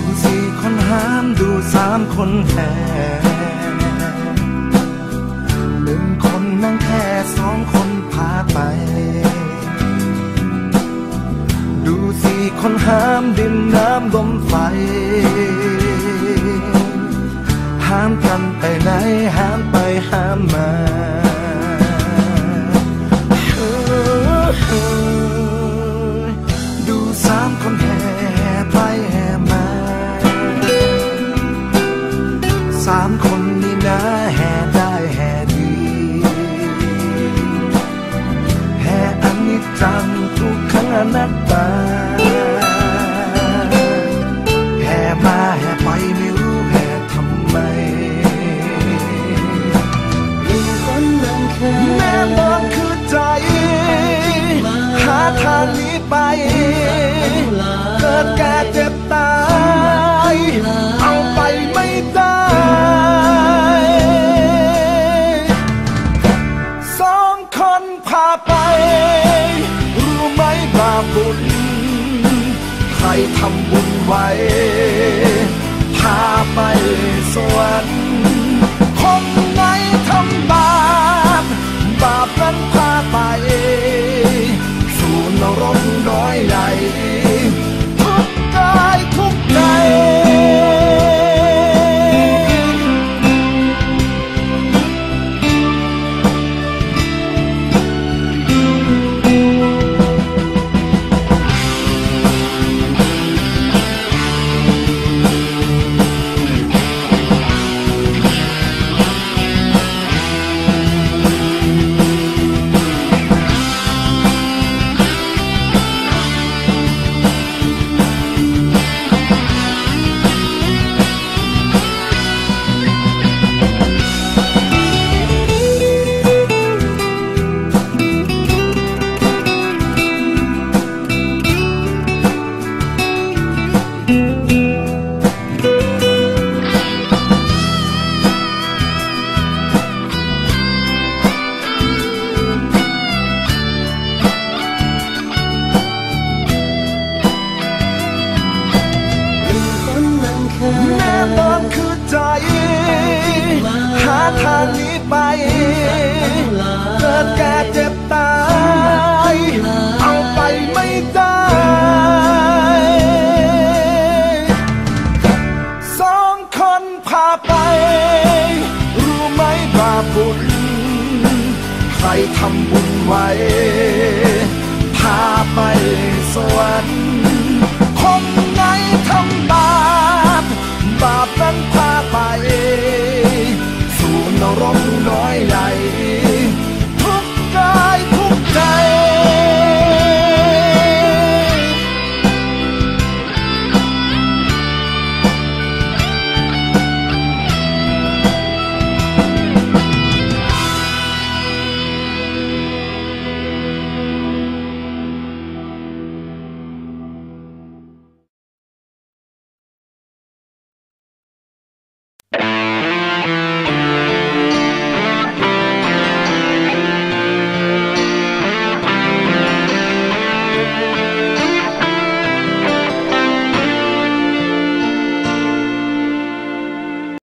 ดูสี่คนหามดูสามคนแห่หนึ่งคนนั่งแค่สองคนพาไป ดูสี่คนหามดินน้ำลมไฟ ห้ามกันไปไหนห้ามไปห้ามมา จังทุกขังอนัตตาแห่มาแห่ไปไม่รู้แห่ทำไมคนนั่งแค่แน่นอนคือใจ หาทางนี้ไป เกิดแก่เจ็บตาย ทำบุญไว้ พาไปสวรรค์ ไป เกิดแก่เจ็บตาย เอาไปไม่ได้สองคนพาไป รู้ไหมบาปุญ ใครทำบุญไว้ พาไปสวรรค์คนไหนทำบาป บาปนั้นพา